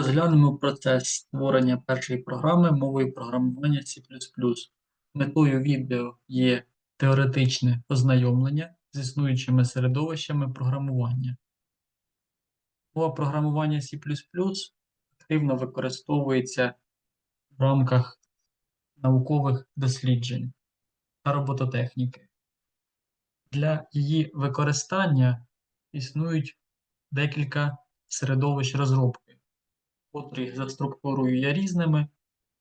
Розглянемо процес створення першої програми мовою програмування C++. Метою відео є теоретичне ознайомлення з існуючими середовищами програмування. Мова програмування C++ активно використовується в рамках наукових досліджень та робототехніки. Для її використання існують декілька середовищ розробки, котрі за структурою є різними,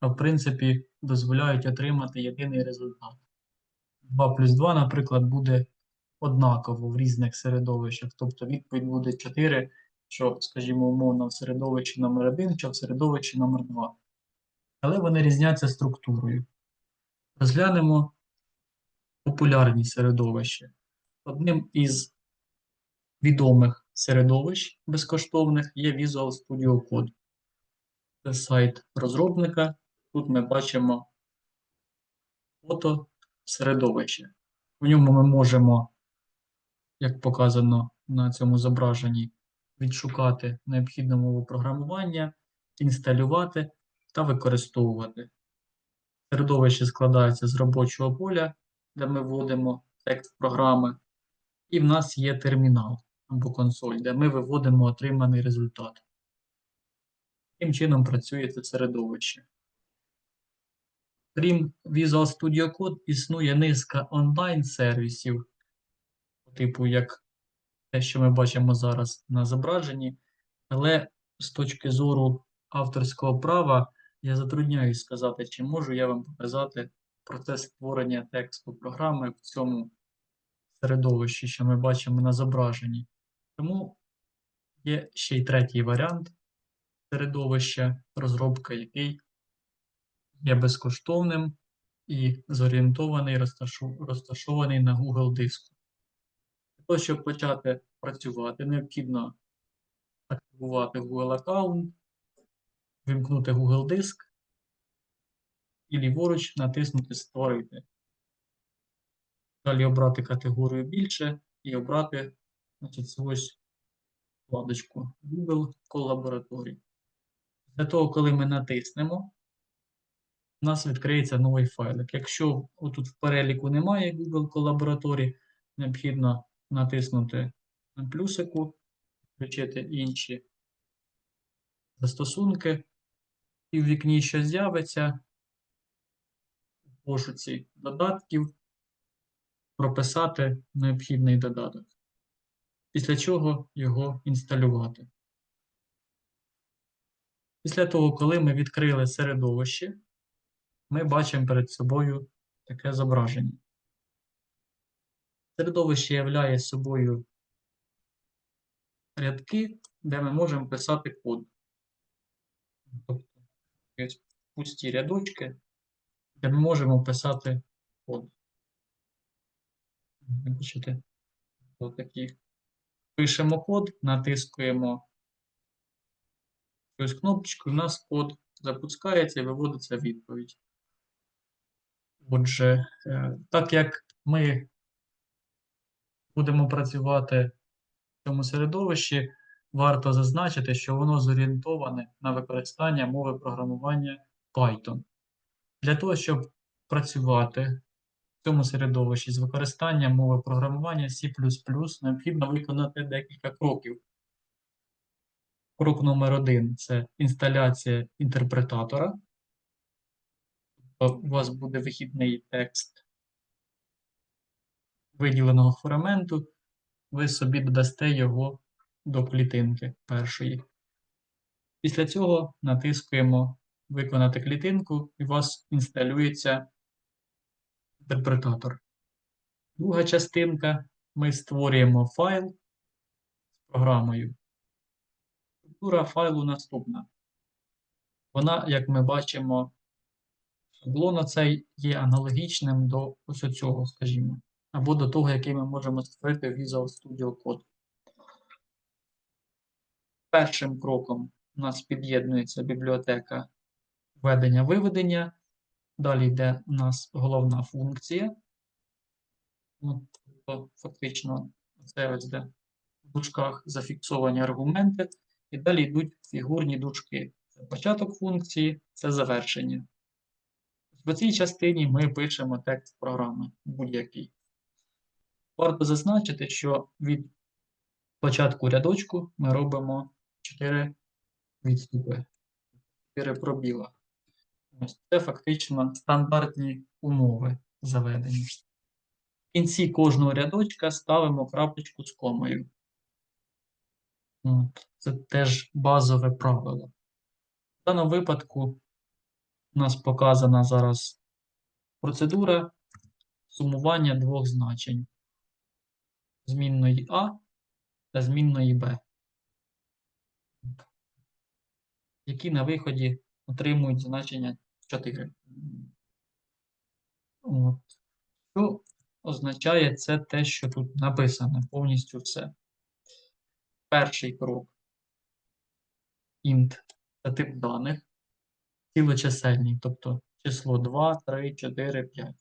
в принципі дозволяють отримати єдиний результат. 2 плюс 2, наприклад, буде однаково в різних середовищах, тобто відповідь буде 4, що, скажімо, умовно в середовищі номер 1 чи в середовищі номер 2 Але вони різняться структурою. Розглянемо популярні середовища. Одним із відомих середовищ безкоштовних є Visual Studio Code. Сайт розробника. Тут ми бачимо фото середовище. В ньому ми можемо, як показано на цьому зображенні, відшукати необхідну мову програмування, інсталювати та використовувати. Середовище складається з робочого поля, де ми вводимо текст програми, і в нас є термінал або консоль, де ми виводимо отриманий результат. Таким чином працює це середовище. Крім Visual Studio Code, існує низка онлайн-сервісів, типу як те, що ми бачимо зараз на зображенні, але з точки зору авторського права я затрудняюсь сказати, чи можу я вам показати процес створення тексту програми в цьому середовищі, що ми бачимо на зображенні. Тому є ще й третій варіант середовища розробка, який є безкоштовним і зорієнтований, розташований на Google диску. Для того, щоб почати працювати, необхідно активувати Google аккаунт, вимкнути Google диск і ліворуч натиснути Створити. Далі обрати категорію більше і обрати значить, ось вкладочку Google Колабораторій. Для того, коли ми натиснемо, у нас відкриється новий файлик. Якщо отут в переліку немає Google Колабораторій, необхідно натиснути на плюсику, включити інші застосунки, і в вікні, що з'явиться, в пошуці додатків, прописати необхідний додаток, після чого його інсталювати. Після того, коли ми відкрили середовище, ми бачимо перед собою таке зображення. Середовище являє собою рядки, де ми можемо писати код. Тобто пусті рядочки, де ми можемо писати код. Бачите, такі. Пишемо код, натискуємо якусь кнопочку, і у нас код запускається і виводиться відповідь. Отже, е, так як ми будемо працювати в цьому середовищі, варто зазначити, що воно зорієнтоване на використання мови програмування Python. Для того, щоб працювати в цьому середовищі з використанням мови програмування C, необхідно виконати декілька кроків. Крок номер один це інсталяція інтерпретатора. У вас буде вихідний текст виділеного фрагменту, ви собі додасте його до клітинки першої. Після цього натискуємо Виконати клітинку, і у вас інсталюється інтерпретатор. Друга частинка ми створюємо файл з програмою. Структура файлу наступна. Вона, як ми бачимо, шаблон цей є аналогічним до ось цього, скажімо, або до того, який ми можемо створити в Visual Studio Code. Першим кроком у нас під'єднується бібліотека введення-виведення. Далі йде у нас головна функція. От, тобто, Фактично, це ось де в дужках зафіксовані аргументи. І далі йдуть фігурні дужки. Це початок функції, це завершення. В цій частині ми пишемо текст програми будь-який. Варто зазначити, що від початку рядочку ми робимо 4 відступи, 4 пробіла. Ось Це фактично стандартні умови заведені. В кінці кожного рядочка ставимо крапочку з комою. От. Це теж базове правило. В даному випадку у нас показана зараз процедура сумування двох значень змінної А та змінної Б, які на виході отримують значення 4. От. Що означає це те, що тут написано повністю все. Перший крок int це тип даних, цілочисельний, тобто число 2, 3, 4, 5.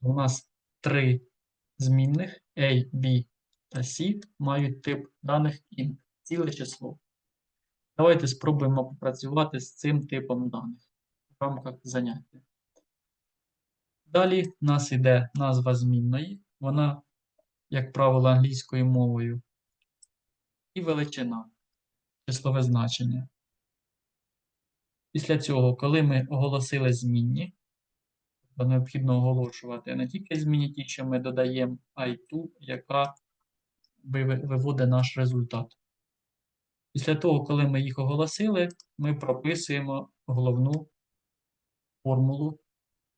У нас три змінних A, B та C мають тип даних int, ціле число. Давайте спробуємо попрацювати з цим типом даних в рамках заняття. Далі в нас йде назва змінної, вона, як правило, англійською мовою, і величина, числове значення. Після цього, коли ми оголосили змінні, то необхідно оголошувати не тільки змінні ті, що ми додаємо, а й яка виводить наш результат. Після того, коли ми їх оголосили, ми прописуємо головну формулу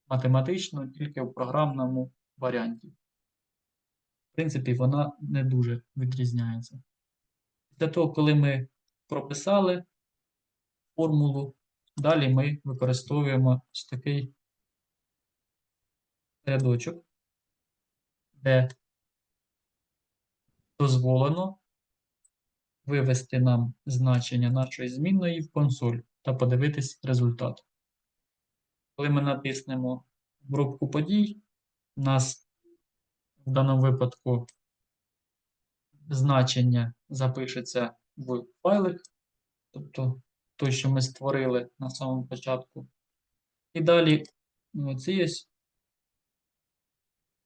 математичну тільки в програмному варіанті. В принципі, вона не дуже відрізняється. Після того, коли ми прописали формулу, далі ми використовуємо ось такий рядочок, де дозволено вивести нам значення нашої змінної в консоль та подивитись результат. Коли ми натиснемо в рубку подій, у нас в даному випадку значення запишеться в файлик, тобто той, що ми створили на самому початку. І далі в цій ось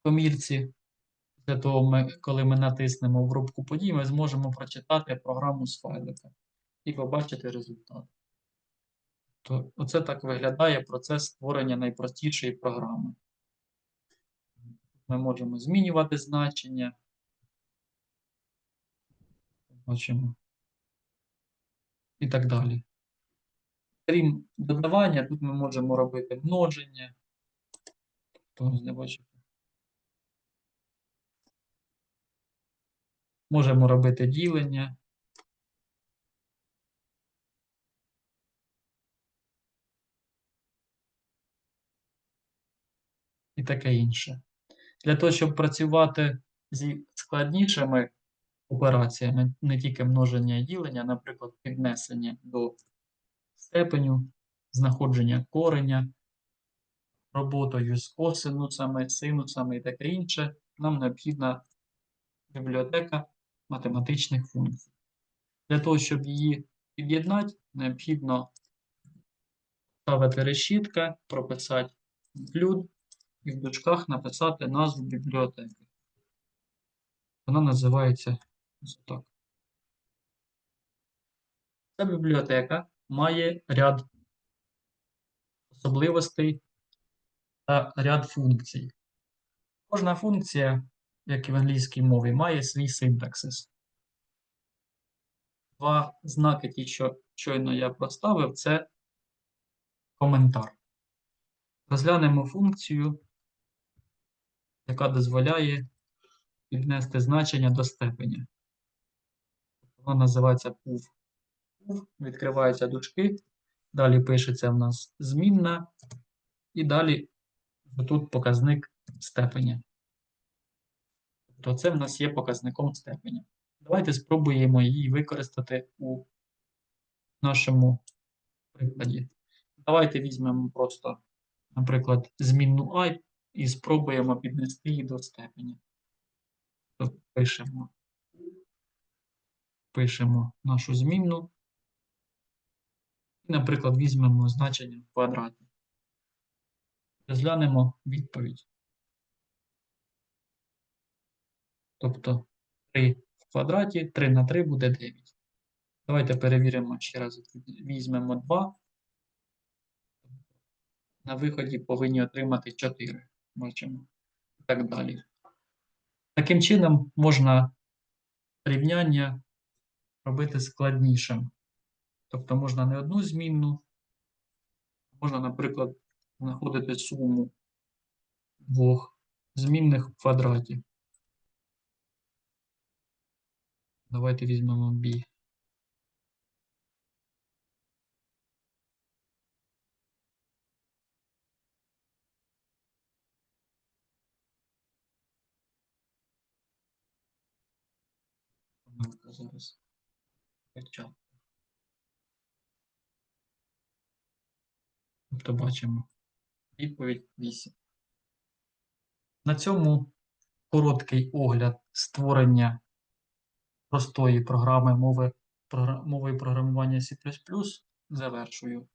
комірці, після того, ми, коли ми натиснемо в рубку подій, ми зможемо прочитати програму з файлика і побачити результат. То оце так виглядає процес створення найпростішої програми. Ми можемо змінювати значення. Бачимо. І так далі. Крім додавання, тут ми можемо робити множення. Хто не бачив. Можемо робити ділення. І таке інше. Для того, щоб працювати зі складнішими операціями, не тільки множення і ділення, наприклад, піднесення до степеню, знаходження кореня, роботою з косинусами, синусами і таке інше, нам необхідна бібліотека математичних функцій. Для того, щоб її під'єднати, необхідно ставити решітка, прописати include і в дужках написати назву бібліотеки. Вона називається ось так. Ця бібліотека має ряд особливостей та ряд функцій. Кожна функція, як і в англійській мові, має свій синтаксис. Два знаки, ті, що щойно я проставив, це коментар. Розглянемо функцію, яка дозволяє піднести значення до степеня. Вона називається. PUV, відкриваються дужки, далі пишеться в нас змінна, і далі тут показник степеня. Тобто це в нас є показником степеня. Давайте спробуємо її використати у нашому прикладі. Давайте візьмемо просто, наприклад, змінну і і спробуємо піднести її до степені. Тобто пишемо пишемо нашу змінну. І, наприклад, візьмемо значення в квадраті. Розглянемо відповідь. Тобто 3 в квадраті, 3 на 3 буде 9. Давайте перевіримо ще раз. Візьмемо 2. На виході повинні отримати 4. Бачимо. І так далі. Таким чином можна рівняння робити складнішим. Тобто можна не одну змінну, можна, наприклад, знаходити суму двох змінних в квадраті. Давайте візьмемо b. Помилка Почав. Тобто бачимо відповідь 8. На цьому короткий огляд створення простої програми мови, мови програмування C++ завершую.